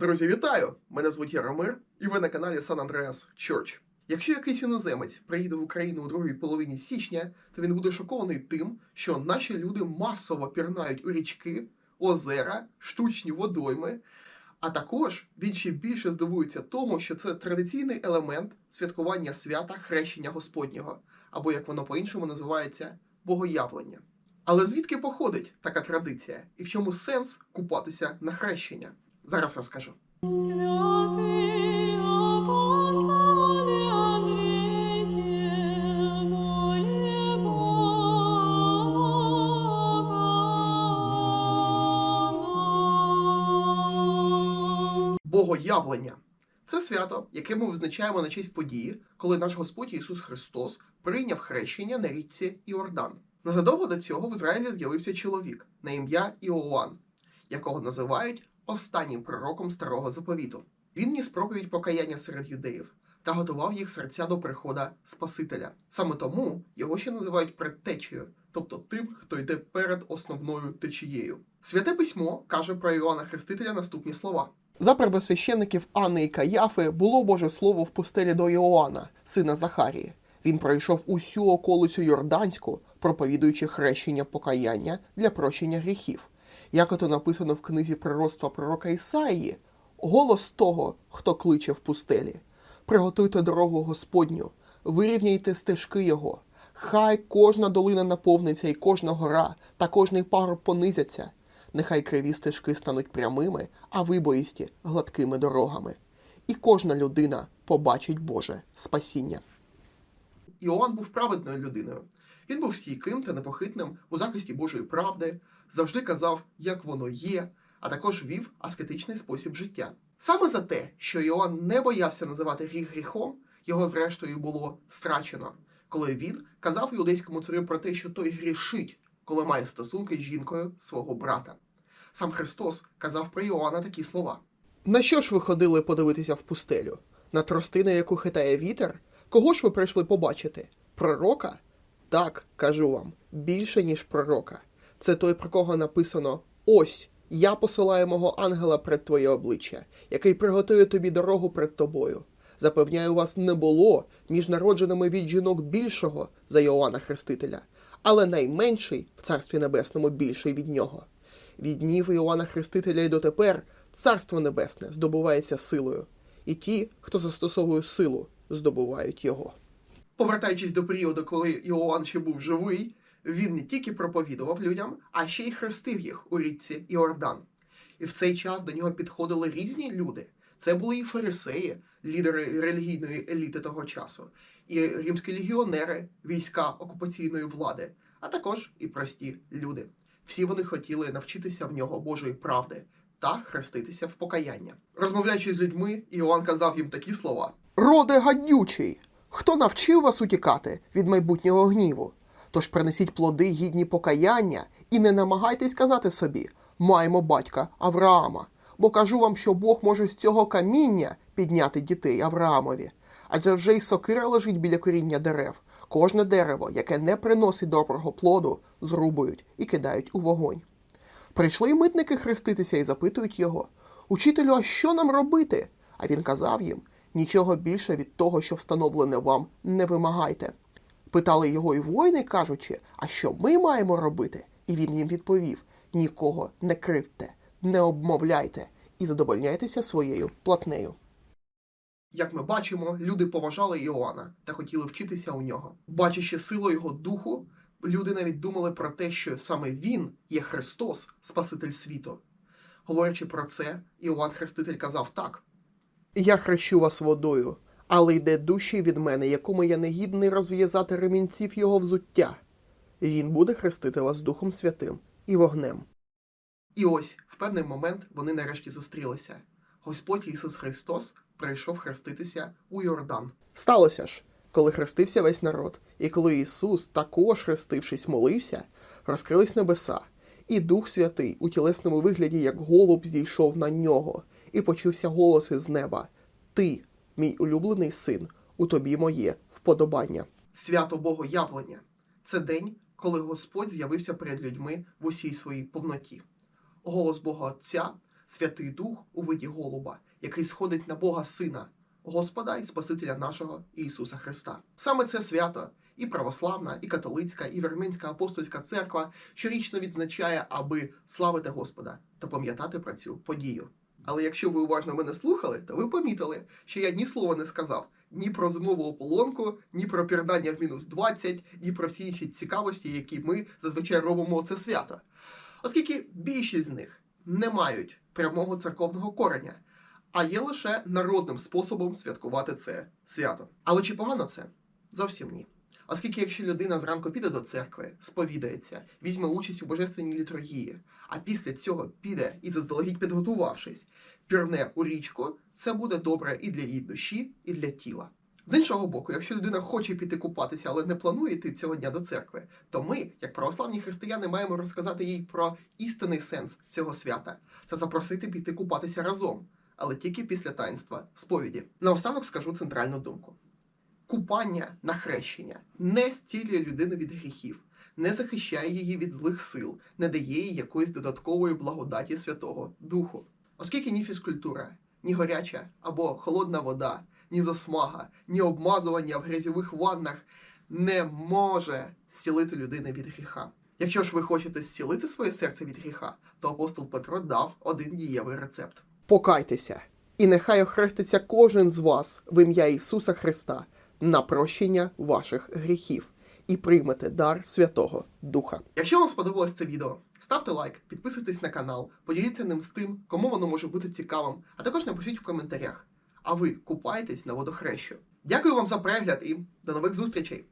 Друзі, вітаю! Мене звуть Яромир, і ви на каналі San Andreas Church. Якщо якийсь іноземець приїде в Україну у другій половині січня, то він буде шокований тим, що наші люди масово пірнають у річки, озера, штучні водойми. А також він ще більше здивується тому, що це традиційний елемент святкування свята хрещення Господнього, або як воно по-іншому називається богоявлення. Але звідки походить така традиція і в чому сенс купатися на хрещення? Зараз розкажу. Святий. Богоявлення це свято, яке ми визначаємо на честь події, коли наш Господь Ісус Христос прийняв хрещення на річці Іордан. Незадовго до цього в Ізраїлі з'явився чоловік на ім'я Іоанн, якого називають останнім пророком старого заповіту. Він ніс проповідь покаяння серед юдеїв та готував їх серця до прихода Спасителя. Саме тому його ще називають предтечею, тобто тим, хто йде перед основною течією. Святе письмо каже про Іоанна Хрестителя наступні слова. За первосвященників Анни і Каяфи було Боже слово в пустелі до Іоанна, сина Захарії. Він пройшов усю околицю Йорданську, проповідуючи хрещення покаяння для прощення гріхів. Як ото написано в книзі пророцтва пророка Ісаїї, голос того, хто кличе в пустелі. Приготуйте дорогу Господню, вирівняйте стежки Його. Хай кожна долина наповниться і кожна гора та кожний паруб понизяться. Нехай криві стежки стануть прямими, а вибоїсті гладкими дорогами. І кожна людина побачить Боже спасіння. Іоанн був праведною людиною. Він був стійким та непохитним у захисті Божої правди, завжди казав, як воно є, а також вів аскетичний спосіб життя. Саме за те, що Іоанн не боявся називати гріх гріхом, його зрештою було страчено, коли він казав іудейському царю про те, що той грішить, коли має стосунки з жінкою свого брата. Сам Христос казав про Іоанна такі слова: На що ж ви ходили подивитися в пустелю? На тростину, яку хитає вітер? Кого ж ви прийшли побачити? Пророка? Так, кажу вам, більше, ніж пророка. Це той, про кого написано: Ось я посилаю мого ангела пред твоє обличчя, який приготує тобі дорогу пред тобою. Запевняю вас, не було між народженими від жінок більшого за Йоанна Хрестителя, але найменший в Царстві Небесному більший від нього. Від днів Іоанна Хрестителя й дотепер Царство Небесне здобувається силою, і ті, хто застосовує силу, здобувають його. Повертаючись до періоду, коли Іоанн ще був живий, він не тільки проповідував людям, а ще й хрестив їх у річці Іордан. І в цей час до нього підходили різні люди. Це були і фарисеї, лідери релігійної еліти того часу, і римські легіонери, війська окупаційної влади, а також і прості люди. Всі вони хотіли навчитися в нього Божої правди та хреститися в покаяння. Розмовляючи з людьми, Іоанн казав їм такі слова: Роде гадючий! Хто навчив вас утікати від майбутнього гніву? Тож принесіть плоди гідні покаяння і не намагайтесь казати собі маємо батька Авраама, бо кажу вам, що Бог може з цього каміння підняти дітей Авраамові. Адже вже й сокира лежить біля коріння дерев. Кожне дерево, яке не приносить доброго плоду, зрубують і кидають у вогонь. Прийшли й митники хреститися і запитують його Учителю, а що нам робити? А він казав їм нічого більше від того, що встановлене вам, не вимагайте. Питали його й воїни, кажучи, а що ми маємо робити? І він їм відповів: нікого не кривте, не обмовляйте і задовольняйтеся своєю платнею. Як ми бачимо, люди поважали Іоанна та хотіли вчитися у нього. Бачачи силу його духу, люди навіть думали про те, що саме він є Христос, Спаситель світу. Говорячи про це, Іоанн Хреститель казав так: Я хрещу вас водою, але йде душі від мене, якому я не гідний розв'язати ремінців його взуття. Він буде хрестити вас Духом Святим і вогнем. І ось в певний момент вони нарешті зустрілися. Господь Ісус Христос прийшов хреститися у Йордан. Сталося ж, коли хрестився весь народ, і коли Ісус, також хрестившись, молився, розкрились небеса, і Дух Святий у тілесному вигляді, як голуб, зійшов на нього, і почувся голос із неба: Ти, мій улюблений син, у тобі моє вподобання. Свято Богоявлення це день, коли Господь з'явився перед людьми в усій своїй повноті. Голос Бога Отця Святий Дух у виді голуба, який сходить на Бога Сина, Господа і Спасителя нашого Ісуса Христа. Саме це свято і православна, і католицька, і Вірменська апостольська церква щорічно відзначає, аби славити Господа та пам'ятати про цю подію. Але якщо ви уважно мене слухали, то ви помітили, що я ні слова не сказав ні про зимову ополонку, ні про пірнання в мінус 20, ні про всі інші цікавості, які ми зазвичай робимо це свято. Оскільки більшість з них не мають прямого церковного кореня, а є лише народним способом святкувати це свято. Але чи погано це? Зовсім ні. Оскільки якщо людина зранку піде до церкви, сповідається, візьме участь у божественній літургії, а після цього піде і заздалегідь підготувавшись, пірне у річку, це буде добре і для її душі, і для тіла. З іншого боку, якщо людина хоче піти купатися, але не планує йти цього дня до церкви, то ми, як православні християни, маємо розказати їй про істинний сенс цього свята та запросити піти купатися разом, але тільки після таїнства сповіді. Наостанок скажу центральну думку: купання на хрещення не стілює людину від гріхів, не захищає її від злих сил, не дає їй якоїсь додаткової благодаті Святого Духу. Оскільки ні фізкультура, ні гаряча або холодна вода, ні засмага, ні обмазування в грязьових ваннах не може зцілити людини від гріха. Якщо ж ви хочете зцілити своє серце від гріха, то апостол Петро дав один дієвий рецепт. Покайтеся, і нехай охреститься кожен з вас в ім'я Ісуса Христа на прощення ваших гріхів і приймете дар Святого Духа. Якщо вам сподобалось це відео, ставте лайк, підписуйтесь на канал, поділіться ним з тим, кому воно може бути цікавим, а також напишіть в коментарях. А ви купаєтесь на водохрещу. Дякую вам за перегляд і до нових зустрічей!